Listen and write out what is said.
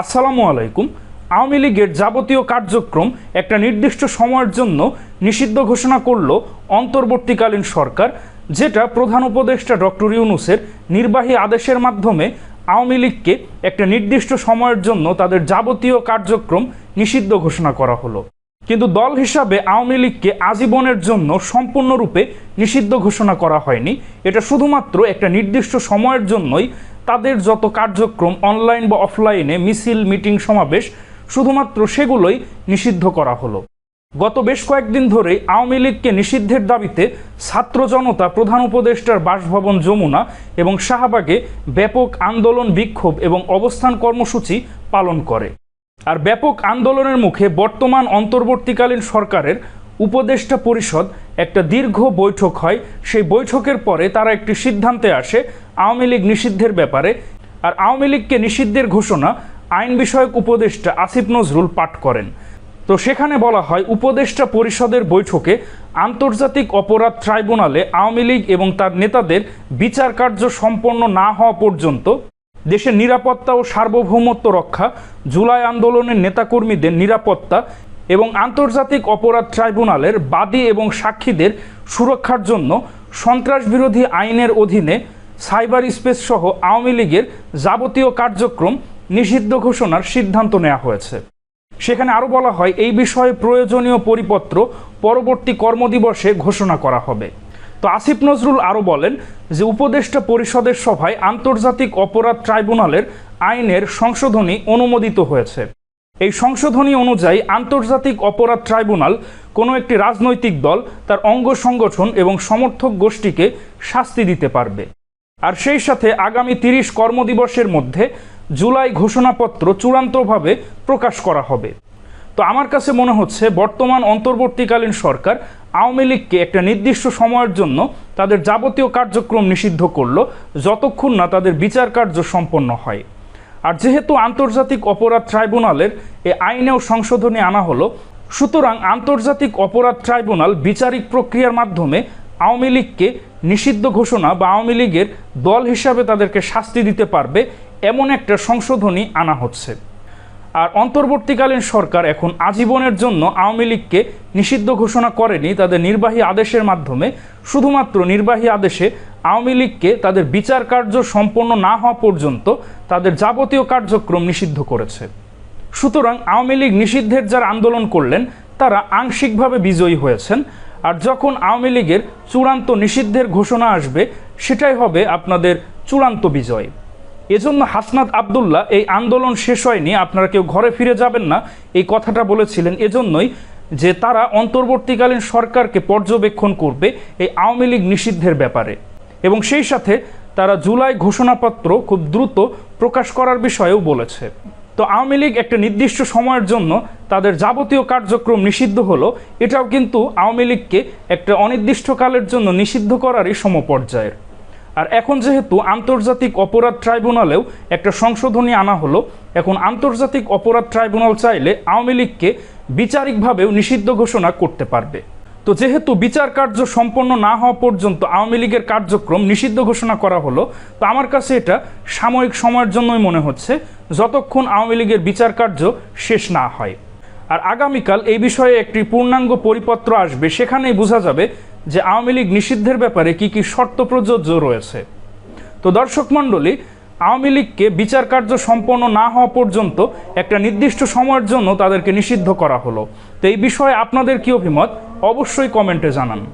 আসসালামু আলাইকুম। আওয়ামী লীগের যাবতীয় কার্যক্রম একটা নির্দিষ্ট সময়ের জন্য নিষিদ্ধ ঘোষণা করল অন্তর্বর্তীকালীন সরকার, যেটা প্রধান উপদেষ্টা ডক্টর ইউনুসের নির্বাহী আদেশের মাধ্যমে আওয়ামী লীগকে একটা নির্দিষ্ট সময়ের জন্য তাদের যাবতীয় কার্যক্রম নিষিদ্ধ ঘোষণা করা হলো। কিন্তু দল হিসাবে আওয়ামী লীগকে আজীবনের জন্য সম্পূর্ণরূপে নিষিদ্ধ ঘোষণা করা হয়নি। এটা শুধুমাত্র একটা নির্দিষ্ট সময়ের জন্যই তাদের যত কার্যক্রম অনলাইন বা অফলাইনে মিছিল মিটিং সমাবেশ, শুধুমাত্র সেগুলোই নিষিদ্ধ করা হলো। গত বেশ কয়েকদিন ধরেই আওয়ামী লীগকে নিষিদ্ধের দাবিতে ছাত্র জনতা, প্রধান উপদেষ্টার বাসভবন যমুনা এবং শাহবাগে ব্যাপক আন্দোলন, বিক্ষোভ এবং অবস্থান কর্মসূচি পালন করে। আর ব্যাপক আন্দোলনের মুখে বর্তমান অন্তর্বর্তীকালীন সরকারের উপদেষ্টা পরিষদ একটা দীর্ঘ বৈঠক হয়। সেই বৈঠকের পরে তারা একটি সিদ্ধান্তে আসে আওয়ামী লীগ নিষিদ্ধের ব্যাপারে। আর আওয়ামী লীগকে নিষিদ্ধের ঘোষণা আইন বিষয়ক উপদেষ্টা আসিফ নজরুল পাঠ করেন। তো সেখানে বলা হয়, উপদেষ্টা পরিষদের বৈঠকে আন্তর্জাতিক অপরাধ ট্রাইব্যুনালে আওয়ামী লীগ এবং তার নেতাদের বিচার কার্য সম্পন্ন না হওয়া পর্যন্ত দেশের নিরাপত্তা ও সার্বভৌমত্ব রক্ষা, জুলাই আন্দোলনের নেতাকর্মীদের নিরাপত্তা এবং আন্তর্জাতিক অপরাধ ট্রাইব্যুনালের বাদী এবং সাক্ষীদের সুরক্ষার জন্য সন্ত্রাস বিরোধী আইনের অধীনে সাইবার স্পেস সহ আওয়ামী লীগের যাবতীয় কার্যক্রম নিষিদ্ধ ঘোষণার সিদ্ধান্ত নেওয়া হয়েছে। সেখানে আরও বলা হয়, এই বিষয়ে প্রয়োজনীয় পরিপত্র পরবর্তী কর্মদিবসে ঘোষণা করা হবে। তো আসিফ নজরুল আরও বলেন যে, উপদেষ্টা পরিষদের সভায় আন্তর্জাতিক অপরাধ ট্রাইব্যুনালের আইনের সংশোধনী অনুমোদিত হয়েছে। এই সংশোধনী অনুযায়ী আন্তর্জাতিক অপরাধ ট্রাইব্যুনাল কোনো একটি রাজনৈতিক দল, তার অঙ্গ সংগঠন এবং সমর্থক গোষ্ঠীকে শাস্তি দিতে পারবে। আর সেই সাথে আগামী তিরিশ কর্মদিবসের মধ্যে জুলাই ঘোষণাপত্র চূড়ান্তভাবে প্রকাশ করা হবে। তো আমার কাছে মনে হচ্ছে বর্তমান অন্তর্বর্তীকালীন সরকার আওয়ামী লীগকে একটা নির্দিষ্ট সময়ের জন্য তাদের যাবতীয় কার্যক্রম নিষিদ্ধ করল, যতক্ষণ না তাদের বিচার কার্য সম্পন্ন হয়। আর যেহেতু আন্তর্জাতিক অপরাধ ট্রাইব্যুনালের এ আইনেও সংশোধনী আনা হলো, সুতরাং আন্তর্জাতিক অপরাধ ট্রাইব্যুনাল বিচারিক প্রক্রিয়ার মাধ্যমে আওয়ামী লীগকে নিষিদ্ধ ঘোষণা বা আওয়ামী লীগের দল হিসাবে তাদেরকে শাস্তি দিতে পারবে, এমন একটা সংশোধনী আনা হচ্ছে। আর অন্তর্বর্তীকালীন সরকার এখন আজীবনের জন্য আওয়ামী লীগকে নিষিদ্ধ ঘোষণা করেনি তাদের নির্বাহী আদেশের মাধ্যমে। শুধুমাত্র নির্বাহী আদেশে আওয়ামী লীগকে তাদের বিচার কার্য সম্পন্ন না হওয়া পর্যন্ত তাদের যাবতীয় কার্যক্রম নিষিদ্ধ করেছে। সুতরাং আওয়ামী লীগ নিষিদ্ধের যারা আন্দোলন করলেন, তারা আংশিকভাবে বিজয়ী হয়েছেন। আর যখন আওয়ামী লীগের চূড়ান্ত নিষিদ্ধের ঘোষণা আসবে, সেটাই হবে আপনাদের চূড়ান্ত বিজয়। এজন্য হাসনাত আবদুল্লাহ এই আন্দোলন শেষ হয়নি, আপনারা কেউ ঘরে ফিরে যাবেন না, এই কথাটা বলেছিলেন। এজন্যই যে তারা অন্তর্বর্তীকালীন সরকারকে পর্যবেক্ষণ করবে এই আওয়ামী লীগ নিষিদ্ধের ব্যাপারে। এবং সেই সাথে তারা জুলাই ঘোষণাপত্র খুব দ্রুত প্রকাশ করার বিষয়েও বলেছে। তো আওয়ামী লীগ একটা নির্দিষ্ট সময়ের জন্য তাদের যাবতীয় কার্যক্রম নিষিদ্ধ হলো, এটাও কিন্তু আওয়ামী লীগকে একটা অনির্দিষ্টকালের জন্য নিষিদ্ধ করারই সমপর্যায়ের। আর এখন যেহেতু আন্তর্জাতিক অপরাধ ট্রাইব্যুনালেও একটা সংশোধনী আনা হলো, এখন আন্তর্জাতিক অপরাধ ট্রাইব্যুনাল চাইলে আওয়ামী লীগকে বিচারিকভাবেও নিষিদ্ধ ঘোষণা করতে পারবে। তো যেহেতু বিচার কার্য সম্পন্ন না হওয়া পর্যন্ত আওয়ামী লীগের কার্যক্রম নিষিদ্ধ ঘোষণা করা হলো, তো আমার কাছে এটা সাময়িক সময়ের জন্যই মনে হচ্ছে, যতক্ষণ আওয়ামী লীগের বিচার কার্য শেষ না হয়। আর আগামীকাল এই বিষয়ে একটি পূর্ণাঙ্গ পরিপত্র আসবে, সেখানেই বোঝা যাবে যে আওয়ামী লীগ নিষিদ্ধের ব্যাপারে কি কি শর্ত প্রযোজ্য রয়েছে? তো দর্শক মণ্ডলী, আওয়ামী লীগকে বিচার কার্য সম্পন্ন না হওয়া পর্যন্ত একটা নির্দিষ্ট সময়ের জন্য তাদেরকে নিষিদ্ধ করা হলো। তো এই বিষয়ে আপনাদের কি অভিমত? অবশ্যই কমেন্টে জানান।